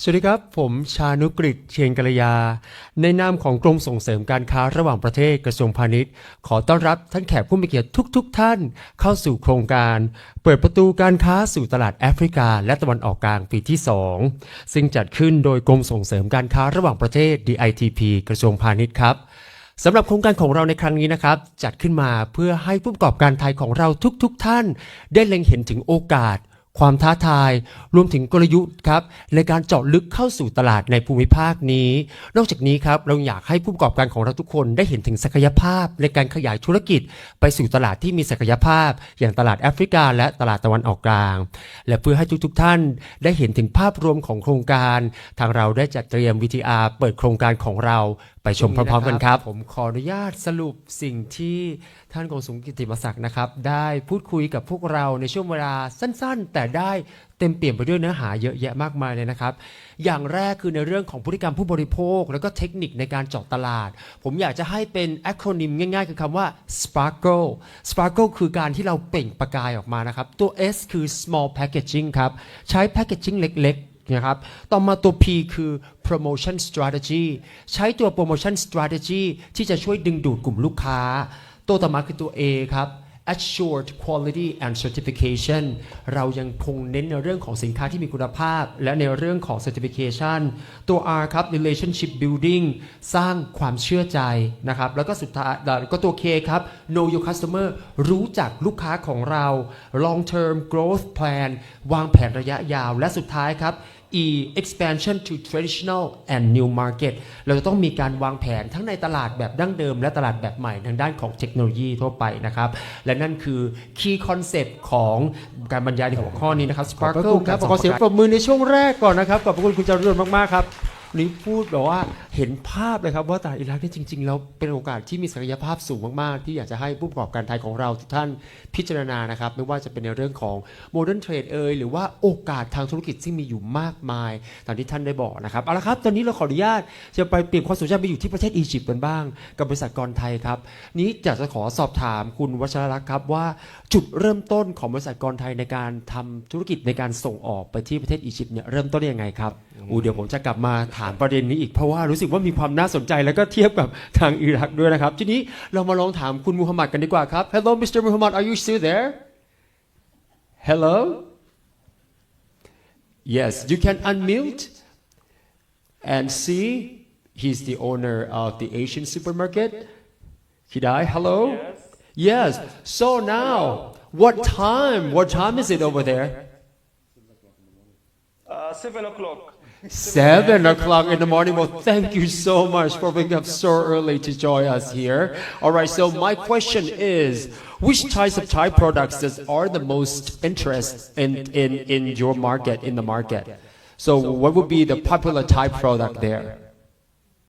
สวัสดีครับ ผมชานุกฤษเชียงกัลยา ในนามของกรมส่งเสริมการค้าระหว่างประเทศกระทรวงพาณิชย์ ขอต้อนรับท่านแขกผู้มีเกียรติทุกๆท่าน เข้าสู่โครงการ เปิดประตูการค้าสู่ตลาดแอฟริกา และตะวันออกกลางปีที่ 2 ซึ่งจัดขึ้นโดยกรมส่งเสริมการค้าระหว่างประเทศ DITP กระทรวงพาณิชย์ครับสำหรับโครงการของเราในครั้งนี้นะครับ จัดขึ้นมาเพื่อให้ผู้ประกอบการไทยของเราทุกๆทท่าน ได้เล็งเห็นถึงโอกาส ความท้าทาย รวมถึงกลยุทธ์ครับในการเจาะลึกเข้าสู่ตลาดในภูมิภาคนี้ นอกจากนี้ครับเราอยากให้ผู้ประกอบการของเราทุกคนได้เห็นถึงศักยภาพในการขยายธุรกิจ ไปสู่ตลาดที่มีศักยภาพ อย่างตลาดแอฟริกา และตลาดตะวันออกกลาง และเพื่อให้ทุกๆท่าน ได้เห็นถึงภาพรวมของโครงการ ทางเราได้จัดเตรียม VTR เปิดโครงการของเราไปชมพร้อมๆกันครับ ผมขออนุญาตสรุปสิ่งที่ท่านกงสุงกิติมศักดิ์นะครับ ได้พูดคุยกับพวกเราในช่วงเวลาสั้นๆ แต่ได้เต็มเปี่ยมไปด้วยเนื้อหาเยอะแยะมากมายเลยนะครับ อย่างแรกคือในเรื่องของพฤติกรรมผู้บริโภค แล้วก็เทคนิคในการเจาะตลาด ผมอยากจะให้เป็นแอคโรนิมง่ายๆ คือคำว่า sparkle sparkle คือการที่เราเปล่งประกายออกมานะครับ ตัว S คือ small packaging ครับ ใช้ packaging เล็กๆ นะครับ ต่อมาตัว P คือ promotion strategy ใช้ตัว promotion strategy ที่จะช่วยดึงดูดกลุ่มลูกค้า ตัวต่อมาคือตัว A ครับ assured quality and certification เรายังคงเน้นในเรื่องของสินค้าที่มีคุณภาพ และในเรื่องของ certification ตัว R ครับ relationship building สร้างความเชื่อใจนะครับ แล้วก็สุดท้ายก็ตัว K ครับ know your customer รู้จักลูกค้าของเรา long term growth plan วางแผนระยะยาว และสุดท้ายครับ E expansion to traditional and new market เราจะต้องมีการวางแผนทั้งในตลาดแบบดั้งเดิม และตลาดแบบใหม่ทางด้านของเทคโนโลยีทั่วไปนะครับ และนั่นคือ key concept ของการบรรยายในหัวข้อนี้นะครับขอบพระ Sparkle คุณครับกาขอเสียงส่ปรบมือในช่วงแรกก่อนนะครับ ขอบพระคุณคุณจารุนมาก ๆ ครับวั นี้พูดแบบว่าเห็นภาพเลยครับว่าตลาดอิรักนี่จริงๆแล้วเป็นโอกาสที่มีศักยภาพสูงมากๆ ที่อยากจะให้ผู้ประกอบการไทยของเราทุกท่านพิจารณานะครับ ไม่ว่าจะเป็นในเรื่องของโมเดิร์นเทรดเอ่ยหรือว่าโอกาสทางธุรกิจซึ่งมีอยู่มากมาย ตามที่ท่านได้บอกนะครับเอาละครับ ตอนนี้เราขออนุญาตจะไปเปลี่ยนความสนใจไปอยู่ที่ประเทศอียิปต์กันบ้าง กับบริษัทกรไทยครับนี้อยากจะขอสอบถามคุณวัชรลักษณ์ครับว่าจุดเริ่มต้นของบริษัทกรไทยในการทำธุรกิจในการส่งออกไปที่ประเทศอียิปต์เนี่ยเริ่มต้นยังไงครับอูเดี๋ยวผมจะกลับมาถามประเด็นนี้อีกเพราะว่ารู้สึกว่ามีความน่าสนใจแล้วก็เทียบกับทางอิรักด้วยนะครับ ทีนี้เรามาลองถามคุณมูฮัมหมัดกันดีกว่าครับ Hello Mr. Muhammad are you still there Hello Yes you can unmute and see he's the owner of the Asian supermarket Hidai hello Yes so now what time what time is it over there Uh, seven o'clock. Seven o'clock in the morning. Well, thank you so much for waking up so early to join us here. All right. So my question is, which types of Thai products are the most interest in, in, in your market, in the market? So what would be the popular Thai product there?